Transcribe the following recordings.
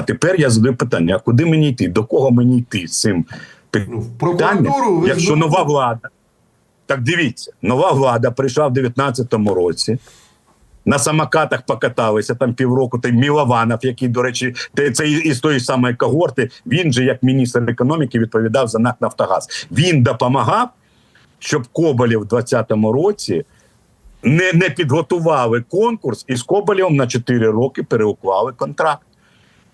А тепер я задаю питання: а куди мені йти? До кого мені йти з цим Ну, питанням, якщо нова влада? Так дивіться, нова влада прийшла в 19-му році. На самокатах покаталися там півроку. Той Мілованов, який, до речі, це із тої самої когорти. Він же, як міністр економіки, відповідав за НАК Нафтогаз. Він допомагав, щоб Коболєв в 20-му році не, не підготували конкурс, і з Коболєвим на 4 роки переуклали контракт.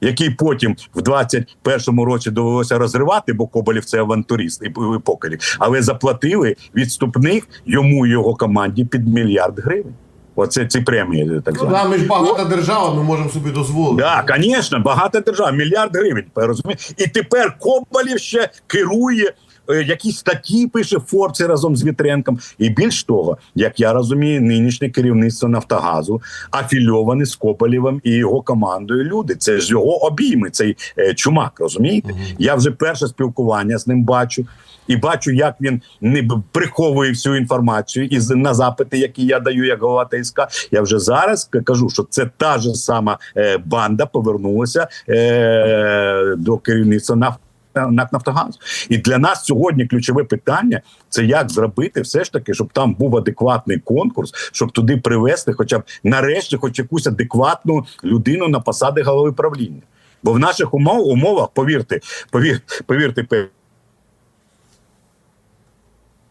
Який потім в 21-му році довелося розривати, бо Коболєв це авантуріст і і покерів. Але заплатили відступних йому і його команді під мільярд гривень. Оце ці премії так Ну, звані. да, ми ж багата держава, ми можемо собі дозволити. Так, звісно, багата держава, мільярд гривень. розумієте? І тепер Коболєв ще керує. Е, Якісь статті пише Форці разом з Вітренком, і більш того, як я розумію, нинішнє керівництво Нафтогазу афільоване з Коболєвим і його командою. Люди це ж його обійми, цей е, чумак. Розумієте? Я вже перше спілкування з ним бачу. І бачу, як він не приховує всю інформацію і з- на запити, які я даю як голова ТСК. Я вже зараз кажу, що це та ж сама е, банда повернулася е, до керівництва. НАК Нафтогаз. І для нас сьогодні ключове питання це як зробити все ж таки, щоб там був адекватний конкурс, щоб туди привести, хоча б нарешті, хоч якусь адекватну людину на посади голови правління. Бо в наших умов, умовах, повірте, повір, повірте,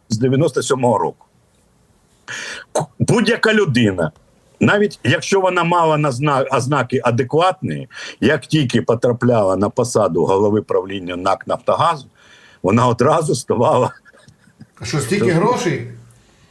з 97-го року. Будь-яка людина, навіть якщо вона мала назна- ознаки адекватні, як тільки потрапляла на посаду голови правління НАК Нафтогазу, вона одразу ставала. А що, стільки грошей?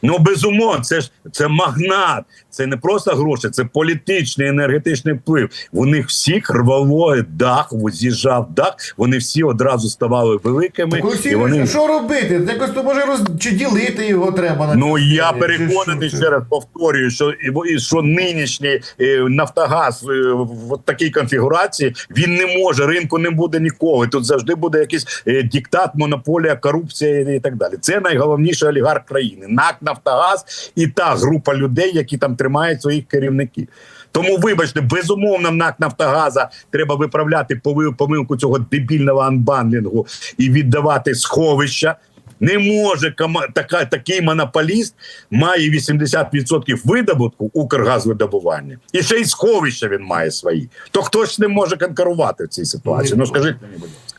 Ну, безумовно, це ж це магнат, це не просто гроші, це політичний енергетичний вплив. У них всіх рвало дах, з'їжджав дах. Вони всі одразу ставали великими. Так, Олексій, і вони... що робити? Якось то може роз... чи ділити його треба на Ну я переконаний ще раз повторюю, що і, і що нинішній е, Нафтогаз е, в такій конфігурації він не може. Ринку не буде ніколи. Тут завжди буде якийсь е, диктат, монополія, корупція і так далі. Це найголовніший олігарх країни. НАК Нафтогаз і та група людей, які там тримають своїх керівників. Тому, вибачте, безумовно, НАК Нафтогаза треба виправляти помилку цього дебільного анбандлінгу і віддавати сховища. Не може така, такий монополіст має 80% видобутку Укргазвидобування. І ще й сховища він має свої. То хто ж не може конкурувати в цій ситуації? Ну скажіть мені, будь ласка.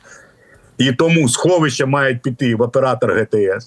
І тому сховища мають піти в оператор ГТС.